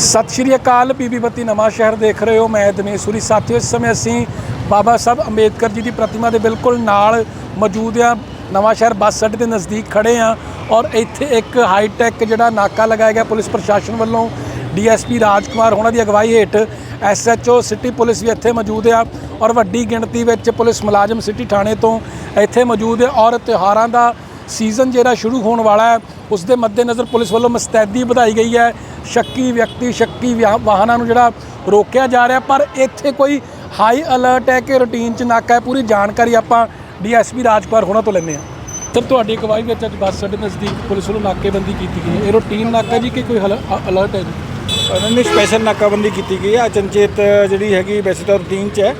ਸਤਿ ਸ਼੍ਰੀ ਅਕਾਲ ਬੀਬੀ ਬੱਤੀ ਨਵਾਂ ਸ਼ਹਿਰ ਦੇਖ ਰਹੇ ਹੋ। ਮੈਂ ਦਨੇਸ਼ੂਰੀ ਸਾਥੀਓ, ਇਸ ਸਮੇਂ ਅਸੀਂ ਬਾਬਾ ਸਾਹਿਬ ਅੰਬੇਦਕਰ ਜੀ ਦੀ ਪ੍ਰਤਿਮਾ ਦੇ ਬਿਲਕੁਲ ਨਾਲ ਮੌਜੂਦ ਆ ਨਵਾਂ ਸ਼ਹਿਰ ਬੱਸ ਅੱਡੇ ਦੇ ਨਜ਼ਦੀਕ ਖੜੇ ਆ ਔਰ ਇੱਥੇ ਇੱਕ ਹਾਈ ਟੈਕ ਜਿਹੜਾ ਨਾਕਾ ਲਗਾਇਆ ਗਿਆ ਪੁਲਿਸ ਪ੍ਰਸ਼ਾਸਨ ਵੱਲੋਂ। ਡੀਐਸਪੀ ਰਾਜਕੁਮਾਰ ਹੋਣਾ ਦੀ ਅਗਵਾਈ ਹੇਠ ਐਸਐਚਓ ਸਿਟੀ ਪੁਲਿਸ ਵੀ ਇੱਥੇ ਮੌਜੂਦ ਆ ਔਰ ਵੱਡੀ ਗਿਣਤੀ ਵਿੱਚ ਪੁਲਿਸ ਮੁਲਾਜ਼ਮ ਸਿਟੀ ਥਾਣੇ ਤੋਂ ਇੱਥੇ ਮੌਜੂਦ ਆ ਔਰ ਤਿਉਹਾਰਾਂ ਦਾ ਸੀਜ਼ਨ ਜਿਹੜਾ ਸ਼ੁਰੂ ਹੋਣ ਵਾਲਾ ਹੈ ਉਸ ਦੇ ਮੱਦੇਨਜ਼ਰ ਪੁਲਿਸ ਵੱਲੋਂ ਮਸਤੈਦੀ ਵਧਾਈ ਗਈ ਹੈ। ਸ਼ੱਕੀ ਵਿਅਕਤੀ ਸ਼ੱਕੀ ਵਾਹਨਾਂ ਨੂੰ ਜਿਹੜਾ ਰੋਕਿਆ ਜਾ ਰਿਹਾ ਪਰ ਇੱਥੇ ਕੋਈ ਹਾਈ ਅਲਰਟ ਹੈ ਕਿ ਰੂਟੀਨ ਚ ਨਾਕਾ ਹੈ? ਪੂਰੀ ਜਾਣਕਾਰੀ ਆਪਾਂ ਡੀਐਸਪੀ ਰਾਜਕੁਮਾਰ ਹੋਣਾ ਤੋਂ ਲੈਂਦੇ ਹਾਂ। ਸਰ ਤੁਹਾਡੀ ਅਗਵਾਈ ਵਿੱਚ ਅੱਜ ਬੱਸ ਅੱਡੇ ਨਜ਼ਦੀਕ ਪੁਲਿਸ ਵੱਲੋਂ ਨਾਕੇਬੰਦੀ ਕੀਤੀ ਗਈ ਹੈ। ਇਹ ਰੂਟੀਨ ਨਾਕਾ ਜੀ ਕਿ ਕੋਈ ਅਲਰਟ ਹੈ ਜੀ? ਉਹਨਾਂ ਨੇ ਸਪੈਸ਼ਲ ਨਾਕਾਬੰਦੀ ਕੀਤੀ ਗਈ ਹੈ। ਅਚਨਚੇਤ ਜਿਹੜੀ ਹੈਗੀ ਵੈਸੇ ਤਾਂ ਰੂਟੀਨ 'ਚ ਹੈ।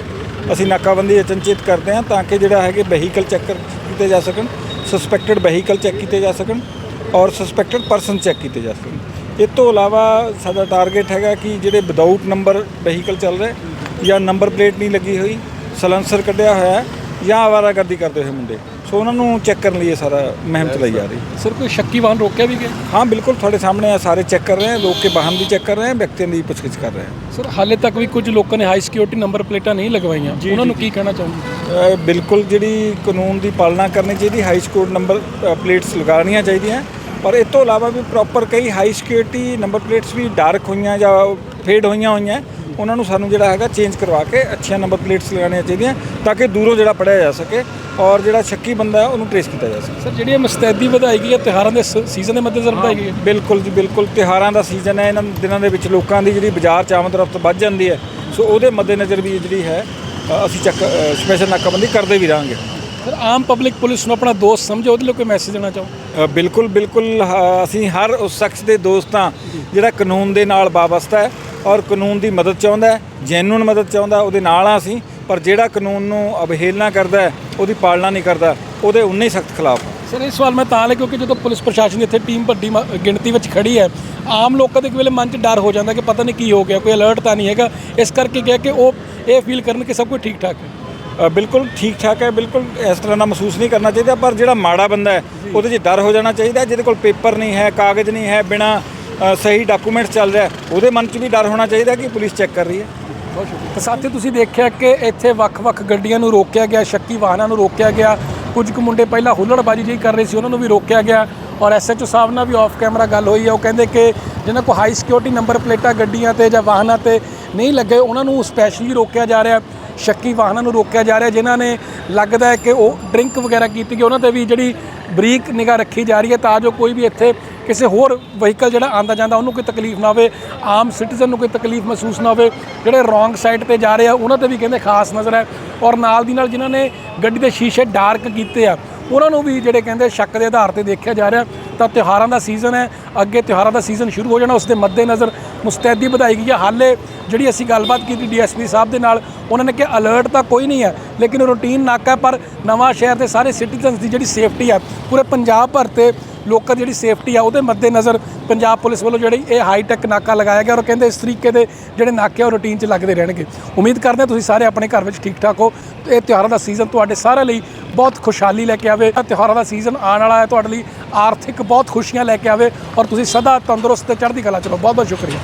ਅਸੀਂ ਨਾਕਾਬੰਦੀ ਅਚਨਚੇਤ ਕਰਦੇ ਹਾਂ ਤਾਂ ਕਿ ਜਿਹੜਾ ਹੈਗੇ ਵਹੀਕਲ ਚੈੱਕ ਕੀਤੇ ਜਾ ਸਕਣ। ਸਸਪੈਕਟਡ ਵਹੀਕਲ ਚੈੱਕ ਕੀਤੇ ਜਾ ਸਕਣ ਔਰ ਸਸਪੈਕਟਡ ਪਰਸਨ ਚੈੱਕ ਕੀਤੇ ਜਾ ਸਕਣ। ਇਹ ਤੋਂ ਇਲਾਵਾ ਸਾਡਾ ਟਾਰਗੇਟ ਹੈਗਾ ਕਿ ਜਿਹੜੇ ਵਿਦਆਊਟ ਨੰਬਰ ਵਹੀਕਲ ਚੱਲ ਰਹੇ ਜਾਂ ਨੰਬਰ ਪਲੇਟ ਨਹੀਂ ਲੱਗੀ ਹੋਈ ਸਲੈਂਸਰ ਕੱਢਿਆ ਹੋਇਆ ਜਾਂ ਆਵਾਰਾਗਰਦੀ ਕਰਦੇ ਹੋਏ ਮੁੰਡੇ। ਸੋ ਉਹਨਾਂ ਨੂੰ ਚੈੱਕ ਕਰਨ ਲਈ ਇਹ ਸਾਰਾ ਮੁਹਿੰਮ ਚਲਾਈ ਜਾ ਰਹੀ ਹੈ। ਸਰ ਕੋਈ ਸ਼ੱਕੀ ਵਾਹਨ ਰੋਕਿਆ ਵੀ ਗਿਆ? ਹਾਂ ਬਿਲਕੁਲ ਤੁਹਾਡੇ ਸਾਹਮਣੇ ਆ ਸਾਰੇ ਚੈੱਕ ਕਰ ਰਹੇ ਹਾਂ ਲੋਕ ਕੇ ਵਾਹਨ ਵੀ ਚੈੱਕ ਕਰ ਰਹੇ ਹਾਂ ਵਿਅਕਤੀਆਂ ਦੀ ਪੁੱਛਗਿੱਛ ਕਰ ਰਹੇ ਹਾਂ ਸਰ ਹਾਲੇ ਤੱਕ ਵੀ ਕੁਝ ਲੋਕਾਂ ਨੇ ਹਾਈ ਸਿਕਿਉਰਿਟੀ ਨੰਬਰ ਪਲੇਟਾਂ ਨਹੀਂ ਲਗਵਾਈਆਂ। ਉਹਨਾਂ ਨੂੰ ਕੀ ਕਹਿਣਾ ਚਾਹੁੰਦੇ ਅ, ਬਿਲਕੁਲ ਜਿਹੜੀ ਕਾਨੂੰਨ ਦੀ ਪਾਲਣਾ ਕਰਨੀ ਚਾਹੀਦੀ ਹਾਈ ਸਕੋਰ ਨੰਬਰ ਅ, ਪਲੇਟਸ ਲਗਾਉਣੀਆਂ ਚਾਹੀਦੀਆਂ। ਪਰ ਇਸ ਤੋਂ ਇਲਾਵਾ ਵੀ ਪ੍ਰੋਪਰ ਕਈ ਹਾਈ ਸਿਕਿਉਰਿਟੀ ਨੰਬਰ ਪਲੇਟਸ ਵੀ ਡਾਰਕ ਹੋਈਆਂ ਜਾਂ ਫੇਡ ਹੋਈਆਂ ਹੋਈਆਂ। ਉਹਨਾਂ ਨੂੰ ਸਾਨੂੰ ਜਿਹੜਾ ਹੈਗਾ ਚੇਂਜ ਕਰਵਾ ਕੇ ਅੱਛੀਆਂ ਨੰਬਰ ਪਲੇਟਸ ਲਗਾਉਣੀਆਂ ਚਾਹੀਦੀਆਂ ਤਾਂ ਕਿ ਦੂਰੋਂ ਜਿਹੜਾ ਪੜਿਆ ਜਾ ਸਕੇ ਔਰ ਜਿਹੜਾ ਸ਼ੱਕੀ ਬੰਦਾ ਹੈ ਉਹਨੂੰ ਟ੍ਰੇਸ ਕੀਤਾ ਜਾ ਸਕੇ। ਸਰ ਜਿਹੜੀ ਮਸਤੈਦੀ ਵਧਾਈ ਗਈ ਹੈ ਤਿਉਹਾਰਾਂ ਦੇ ਸੀਜ਼ਨ ਦੇ ਮੱਦੇਨਜ਼ਰ ਵਧਾਈ ਗਈ ਹੈ? ਬਿਲਕੁਲ ਜੀ ਬਿਲਕੁਲ। ਤਿਉਹਾਰਾਂ ਦਾ ਸੀਜ਼ਨ ਹੈ ਇਹਨਾਂ ਦਿਨਾਂ ਦੇ ਵਿੱਚ ਲੋਕਾਂ ਦੀ ਜਿਹੜੀ ਬਾਜ਼ਾਰ ਚ ਆਮਦ ਰਫਤ ਵੱਧ ਜਾਂਦੀ ਹੈ। ਸੋ ਉਹਦੇ ਮੱਦੇਨਜ਼ਰ ਵੀ ਜਿਹੜੀ ਹੈ ਅਸੀਂ ਚੱਕ ਸਪੈਸ਼ਲ ਨਾਕਾਬੰਦੀ ਕਰਦੇ ਵੀ ਰਹਾਂਗੇ। ਸਰ ਆਮ ਪਬਲਿਕ ਪੁਲਿਸ ਨੂੰ ਆਪਣਾ ਦੋਸਤ ਸਮਝੋ ਉਹਦੇ ਲਈ ਕੋਈ ਮੈਸੇਜ ਦੇਣਾ ਚਾਹੋ? ਬਿਲਕੁਲ ਬਿਲਕੁਲ ਹ- ਅਸੀਂ ਹਰ ਉਸ ਸ਼ਖਸ ਦੇ ਦੋਸਤਾਂ ਜਿਹੜਾ ਕਾਨੂੰਨ ਦੇ ਨਾਲ ਵਾਬਸਤਾ ਹੈ ਔਰ ਕਾਨੂੰਨ ਦੀ ਮਦਦ ਚਾਹੁੰਦਾ ਹੈ, ਜੈਨੂਨ ਮਦਦ ਚਾਹੁੰਦਾ ਉਹਦੇ ਨਾਲ ਆ ਅਸੀਂ, ਪਰ ਜਿਹੜਾ ਕਾਨੂੰਨ ਨੂੰ ਅਵਹੇਲਨਾ ਕਰਦਾ ਹੈ, ਉਹਦੀ ਪਾਲਣਾ ਨਹੀਂ ਕਰਦਾ, ਉਹਦੇ ਉਨੇ ਹੀ ਸਖਤ ਖਿਲਾਫ ਸਰ ਇਹ ਸਵਾਲ ਮੈਂ ਤਾਂ ਲੈ, ਕਿਉਂਕਿ ਜਦੋਂ ਪੁਲਿਸ ਪ੍ਰਸ਼ਾਸਨ ਦੀ ਇੱਥੇ ਟੀਮ ਵੱਡੀ ਮ- ਗਿਣਤੀ ਵਿੱਚ ਖੜੀ ਹੈ, ਆਮ ਲੋਕਾਂ ਦੇ ਇੱਕ ਵੇਲੇ ਮਨ 'ਚ ਡਰ ਹੋ ਜਾਂਦਾ ਕਿ ਪਤਾ ਨਹੀਂ ਕੀ ਹੋ ਗਿਆ, ਕੋਈ ਅਲਰਟ ਤਾਂ ਨਹੀਂ ਹੈਗਾ, ਇਸ ਕਰਕੇ ਕਿਹਾ ਕਿ ਉਹ ਇਹ ਫੀਲ ਕਰਨ ਕਿ ਸਭ ਕੁਝ ਠੀਕ ਠਾਕ ਹੈ। ਬਿਲਕੁਲ ਠੀਕ ਠਾਕ ਹੈ ਬਿਲਕੁਲ ਇਸ ਤਰ੍ਹਾਂ ਦਾ ਮਹਿਸੂਸ ਨਹੀਂ ਕਰਨਾ ਚਾਹੀਦਾ ਪਰ ਜਿਹੜਾ ਮਾੜਾ ਬੰਦਾ ਹੈ ਉਹਦੇ 'ਚ ਡਰ ਹੋ ਜਾਣਾ ਚਾਹੀਦਾ ਜਿਹਦੇ ਕੋਲ ਪੇਪਰ ਨਹੀਂ ਹੈ ਕਾਗਜ਼ ਨਹੀਂ ਹੈ ਬਿਨਾ ਸਹੀ ਡਾਕੂਮੈਂਟ ਚੱਲ ਰਿਹਾ ਉਹਦੇ ਮਨ 'ਚ ਵੀ ਡਰ ਹੋਣਾ ਚਾਹੀਦਾ ਕਿ ਪੁਲਿਸ ਚੈੱਕ ਕਰ ਰਹੀ ਹੈ। ਤਾਂ ਸਾਥੀਓ ਤੁਸੀਂ ਦੇਖਿਆ ਕਿ ਇੱਥੇ ਵੱਖ-ਵੱਖ ਗੱਡੀਆਂ ਨੂੰ ਰੋਕਿਆ ਗਿਆ ਸ਼ੱਕੀ ਵਾਹਨਾਂ ਨੂੰ ਰੋਕਿਆ ਗਿਆ ਕੁਝ ਕੁ ਮੁੰਡੇ ਪਹਿਲਾਂ ਹੁੱਲੜਬਾਜੀ ਜਿਹੀ ਕਰ ਰਹੇ ਸੀ ਉਹਨਾਂ ਨੂੰ ਵੀ ਰੋਕਿਆ ਗਿਆ ਔਰ ਐਸਐਚਓ ਸਾਹਿਬ ਨਾਲ ਵੀ ਆਫ ਕੈਮਰਾ ਗੱਲ ਹੋਈ ਹੈ ਉਹ ਕਹਿੰਦੇ ਕਿ ਜਿਹਨਾਂ ਕੋ ਹਾਈ ਸਿਕਿਉਰਿਟੀ ਨੰਬਰ ਪਲੇਟਾਂ ਗੱਡੀਆਂ ਤੇ ਜਾਂ ਵਾਹਨਾਂ ਤੇ ਨਹੀਂ ਲੱਗੇ ਉਹਨਾਂ ਨੂੰ ਸਪੈਸ਼ਲੀ ਰੋਕਿਆ ਜਾ ਰਿਹਾ। ਸ਼ੱਕੀ ਵਾਹਨਾਂ ਨੂੰ ਰੋਕਿਆ ਜਾ ਰਿਹਾ, ਜਿਨ੍ਹਾਂ ਨੇ ਲੱਗਦਾ ਹੈ ਕਿ ਉਹ ਡਰਿੰਕ ਵਗੈਰਾ ਕੀਤੀ ਗਈ, ਉਹਨਾਂ ਤੇ ਵੀ ਜਿਹੜੀ ਬਰੀਕ ਨਿਗਾਹ ਰੱਖੀ ਜਾ ਰਹੀ ਹੈ, ਤਾਂ ਜੋ ਕੋਈ ਵੀ ਇੱਥੇ ਕਿਸੇ ਹੋਰ ਵਹੀਕਲ ਜਿਹੜਾ ਆਂਦਾ ਜਾਂਦਾ, ਉਹਨੂੰ ਕੋਈ ਤਕਲੀਫ ਨਾ ਹੋਵੇ, ਆਮ ਸਿਟੀਜ਼ਨ ਨੂੰ ਕੋਈ ਤਕਲੀਫ ਮਹਿਸੂਸ ਨਾ ਹੋਵੇ, ਜਿਹੜੇ ਰੋਂਗ ਸਾਈਡ ਤੇ ਜਾ ਰਹੇ ਆ, ਉਹਨਾਂ ਤੇ ਵੀ ਕਹਿੰਦੇ ਖਾਸ ਨਜ਼ਰ ਹੈ, ਔਰ ਨਾਲ ਦੀ ਨਾਲ ਜਿਨ੍ਹਾਂ ਨੇ ਗੱਡੀ ਦੇ ਸ਼ੀਸ਼ੇ ਡਾਰਕ ਕੀਤੇ ਆ, ਉਹਨਾਂ ਨੂੰ ਵੀ ਜਿਹੜੇ ਕਹਿੰਦੇ ਸ਼ੱਕ ਦੇ ਆਧਾਰ ਤੇ ਦੇਖਿਆ ਜਾ ਰਿਹਾ ਤਾਂ ਤਿਉਹਾਰਾਂ ਦਾ ਸੀਜ਼ਨ ਹੈ। ਅੱਗੇ ਤਿਉਹਾਰਾਂ ਦਾ ਸੀਜ਼ਨ ਸ਼ੁਰੂ ਹੋ ਜਾਣਾ ਉਸ ਦੇ ਮੱਦੇਨਜ਼ਰ ਮੁਸਤੈਦੀ ਵਧਾਈ ਗਈ ਹੈ। ਹਾਲੇ ਜਿਹੜੀ ਅਸੀਂ ਗੱਲਬਾਤ ਕੀਤੀ ਡੀਐਸਪੀ ਸਾਹਿਬ ਦੇ ਨਾਲ, ਉਹਨਾਂ ਨੇ ਕਿਹਾ ਅਲਰਟ ਤਾਂ ਕੋਈ ਨਹੀਂ ਹੈ, ਲੇਕਿਨ ਰੂਟੀਨ ਨਾਕਾ ਪਰ ਨਵਾਂ ਸ਼ਹਿਰ ਦੇ ਸਾਰੇ ਸਿਟੀਜ਼ਨਸ ਦੀ ਜਿਹੜੀ ਸੇਫਟੀ ਹੈ, ਪੂਰੇ ਪੰਜਾਬ ਭਰ ਤੇ ਲੋਕਾਂ ਦੀ ਜਿਹੜੀ ਸੇਫਟੀ ਆ ਉਹਦੇ ਮੱਦੇਨਜ਼ਰ ਪੰਜਾਬ ਪੁਲਿਸ ਵੱਲੋਂ ਜਿਹੜੀ ਇਹ ਹਾਈ ਟੈਕ ਨਾਕਾ ਲਗਾਇਆ ਗਿਆ ਔਰ ਕਹਿੰਦੇ ਇਸ ਤਰੀਕੇ ਦੇ ਜਿਹੜੇ ਨਾਕੇ ਉਹ ਰੂਟੀਨ 'ਚ ਲੱਗਦੇ ਰਹਿਣਗੇ। ਉਮੀਦ ਕਰਦੇ ਹਾਂ ਤੁਸੀਂ ਸਾਰੇ ਆਪਣੇ ਘਰ ਵਿੱਚ ਠੀਕ ਠਾਕ ਹੋ। ਇਹ ਤਿਉਹਾਰਾਂ ਦਾ ਸੀਜ਼ਨ ਤੁਹਾਡੇ ਸਾਰਿਆਂ ਲਈ ਬਹੁਤ ਖੁਸ਼ਹਾਲੀ ਲੈ ਕੇ ਆਵੇ। ਤਿਉਹਾਰਾਂ ਦਾ ਸੀਜ਼ਨ ਆਉਣ ਵਾਲਾ ਹੈ, ਤੁਹਾਡੇ ਲਈ ਆਰਥਿਕ ਬਹੁਤ ਖੁਸ਼ੀਆਂ ਲੈ ਕੇ ਆਵੇ ਔਰ ਤੁਸੀਂ ਸਦਾ ਤੰਦਰੁਸਤ ਤੇ ਚੜ੍ਹਦੀ ਕਲਾ ਚਲੋ ਬਹੁਤ ਬਹੁਤ ਸ਼ੁਕਰੀਆ।